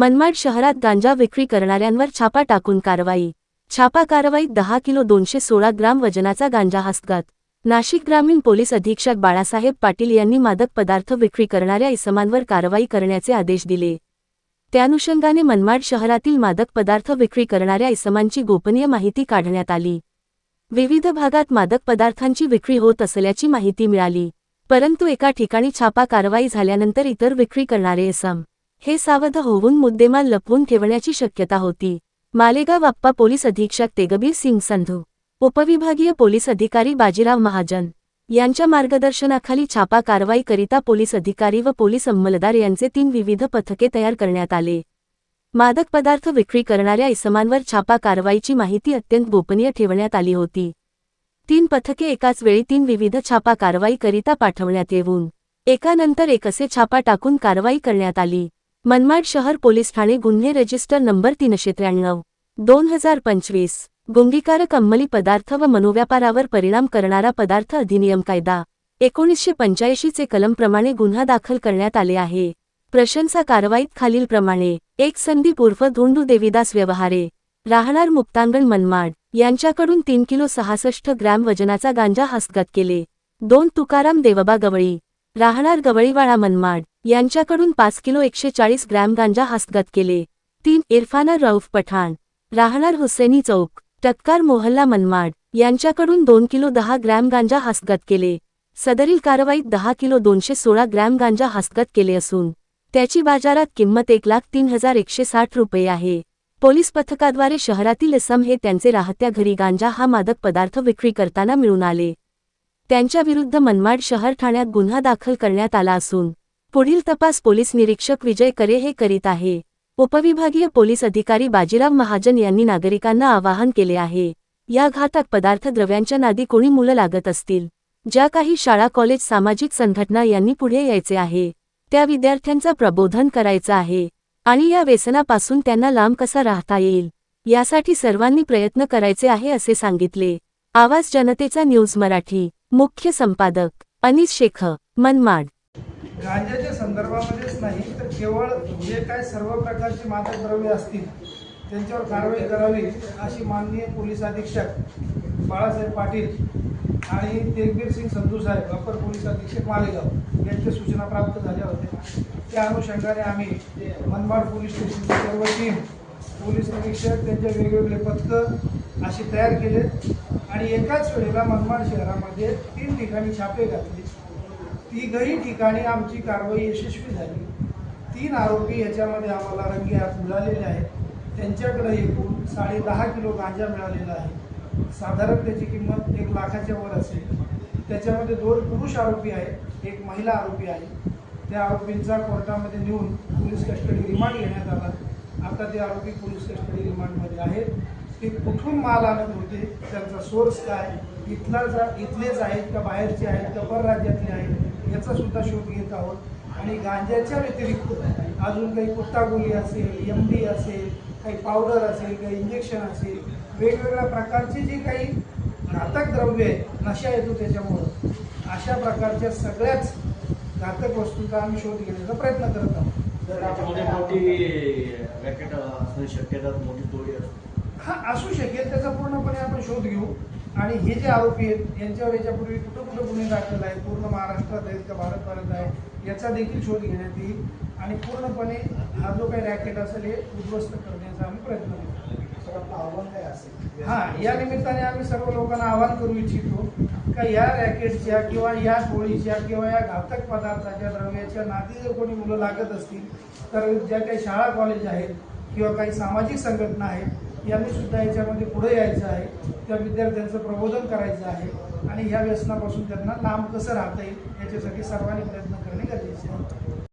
मनमाड शहरात गांजा विक्री करणाऱ्यांवर छापा टाकून कारवाई. छापा कारवाईत दहा किलो दोनशे सोळा ग्राम वजनाचा गांजा हस्तगत. नाशिक ग्रामीण पोलीस अधीक्षक बाळासाहेब पाटील यांनी मादक पदार्थ विक्री करणाऱ्या इसमांवर कारवाई करण्याचे आदेश दिले. त्यानुषंगाने मनमाड शहरातील मादक पदार्थ विक्री करणाऱ्या इसमांची गोपनीय माहिती काढण्यात आली. विविध भागात मादक पदार्थांची विक्री होत असल्याची माहिती मिळाली. परंतु एका ठिकाणी छापा कारवाई झाल्यानंतर इतर विक्री करणारे इसम हे सावध होऊन मुद्देमाल लपवून ठेवण्याची शक्यता होती. मालेगाव आप्पा पोलीस अधीक्षक तेगबीर सिंग संधू उपविभागीय पोलीस अधिकारी बाजीराव महाजन यांच्या मार्गदर्शनाखाली छापा कारवाई करिता पोलीस अधिकारी व पोलीस अंमलदार यांचे तीन विविध पथके तयार करण्यात आले. मादक पदार्थ विक्री करणाऱ्या इसमांवर छापा कारवाईची माहिती अत्यंत गोपनीय ठेवण्यात आली होती. तीन पथके एकाच वेळी तीन विविध छापा कारवाईकरिता पाठवण्यात येऊन एकानंतर एक असे छापा टाकून कारवाई करण्यात आली. मनमाड शहर पोलीस ठाणे गुन्हे रजिस्टर नंबर तीनशे त्र्याण्णव. दोन हजार पंचवीस. गुंगीकारक अंमली पदार्थ व मनोव्यापारावर परिणाम करणारा पदार्थ अधिनियम कायदा. एकोणीसशे पंच्याऐंशीचे कलमप्रमाणे गुन्हा दाखल करण्यात आले आहे. प्रशंसा कारवाईत खालीलप्रमाणे एक संदीप उर्फ धोंडू देवीदास व्यवहारे. राहणार मुक्तांगण मनमाड. यांच्याकडून तीन किलो सहासष्ट ग्रॅम वजनाचा गांजा हस्तगत केले. दोन तुकाराम देवबा गवळी. राहणार गवळीवाळा मनमाड. यांच्याकडून पाच किलो एकशे चाळीस ग्रॅम गांजा हस्तगत केले. तीन इरफाना रऊफ पठाण राहणार हुसेनी चौक टक्कार मोहल्ला मनमाड यांच्याकडून दोन किलो दहा ग्रॅम गांजा हस्तगत केले. सदरील कारवाईत दहा किलो दोनशे सोळा ग्रॅम गांजा हस्तगत केले असून त्याची बाजारात किंमत एक लाख तीन हजार एकशे साठ रुपये आहे. पोलीस पथकाद्वारे शहरातील इसम हे त्यांचे राहत्या घरी गांजा हा मादक पदार्थ विक्री करताना मिळून आले. त्यांच्याविरुद्ध मनमाड शहर ठाण्यात गुन्हा दाखल करण्यात आला असून पुढील तपास पोलीस निरीक्षक विजय करे हे करीत आहे. उपविभागीय पोलीस अधिकारी बाजीराव महाजन यांनी नागरिकांना आवाहन केले आहे. या घातक पदार्थ द्रव्यांच्या नादी कोणी मुलं लागत असतील? ज्या काही शाळा कॉलेज सामाजिक संघटना यांनी पुढे यायचे आहे त्या विद्यार्थ्यांचा प्रबोधन करायचं आहे आणि या व्यसनापासून त्यांना लांब कसा राहता येईल? यासाठी सर्वांनी प्रयत्न करायचे आहे असे सांगितले. आवाज जनतेचा न्यूज मराठी. मुख्य संपादक अनिस शेख मनमाड. गांजाच्या संदर्भामध्येच नाही तर केवळ जे काय सर्व प्रकारची मादक द्रव्य असतील त्यांच्यावर कारवाई करावी अशी माननीय पोलीस अधीक्षक बाळासाहेब पाटील आणि तेगबीर सिंग संधू साहेब अपर पोलीस अधीक्षक मालेगाव यांच्या सूचना प्राप्त झाल्या होत्या. त्या अनुषंगाने आम्ही मनमाड पोलीस स्टेशनची सर्व टीम पोलीस निरीक्षक त्यांचे वेगवेगळे पथकं अशी तयार केलेत आणि एकाच वेळेला मनमाड शहरामध्ये तीन ठिकाणी छापे घातले. तिघही ठिकाणी आमची कारवाई यशस्वी झाली. तीन आरोपी याच्यामध्ये आम्हाला रंगी हात मिळालेले आहेत. त्यांच्याकडे एकूण साडे दहा किलो गांजा मिळालेला आहे. साधारण त्याची किंमत एक लाखाच्या वर असेल. त्याच्यामध्ये दोन पुरुष आरोपी आहेत एक महिला आरोपी आहे. त्या आरोपींचा कोर्टामध्ये नेऊन पोलीस कस्टडी रिमांड घेण्यात आला. आता ते आरोपी पोलीस कस्टडी रिमांडमध्ये आहेत. ते कुठून माल आणत होते त्यांचा सोर्स काय इथला जा इथलेच आहेत का बाहेरचे आहेत का परराज्यातले आहेत? याचा सुद्धा शोध घेत आहोत. आणि गांजाच्या व्यतिरिक्त अजून काही कुत्तागुली असेल एम डी असेल काही पावडर असेल काही इंजेक्शन असेल वेगवेगळ्या प्रकारचे जे काही घातक द्रव्य आहेत नशा येतो त्याच्यामुळं अशा प्रकारच्या सगळ्याच घातक वस्तूंचा आम्ही शोध घेण्याचा प्रयत्न करत आहोत. मोठी रॅकेट असण्याची शक्यता मोठी तोडी असते. हा असू शकेल त्याचा पूर्णपणे आपण शोध घेऊ. आणि हे जे आरोपी आहेत यांच्यावर याच्यापूर्वी कुठं कुठं गुन्हे दाखल आहेत पूर्ण महाराष्ट्रात आहेत का भारतभरात आहे याचा देखील शोध घेण्यात येईल. आणि पूर्णपणे हा जो काही रॅकेट असेल हे उद्ध्वस्त करण्याचा आम्ही प्रयत्न करू. सर आपलं आव्हान काय असेल? हा या निमित्ताने आम्ही सर्व लोकांना आवाहन करू इच्छितो का या रॅकेटच्या किंवा या टोळीच्या किंवा या घातक पदार्थाच्या द्रव्याच्या नादी जर कोणी मुलं लागत असतील तर ज्या काही शाळा कॉलेज आहेत किंवा काही सामाजिक संघटना आहेत यांनी सुद्धा याच्यामध्ये पुढे यायचं आहे. त्या विद्यार्थ्यांचं प्रबोधन करायचं आहे. आणि ह्या व्यसनापासून त्यांना लांब कसं राहता येईल याच्यासाठी सर्वांनी प्रयत्न करणे गरजेचे आहे.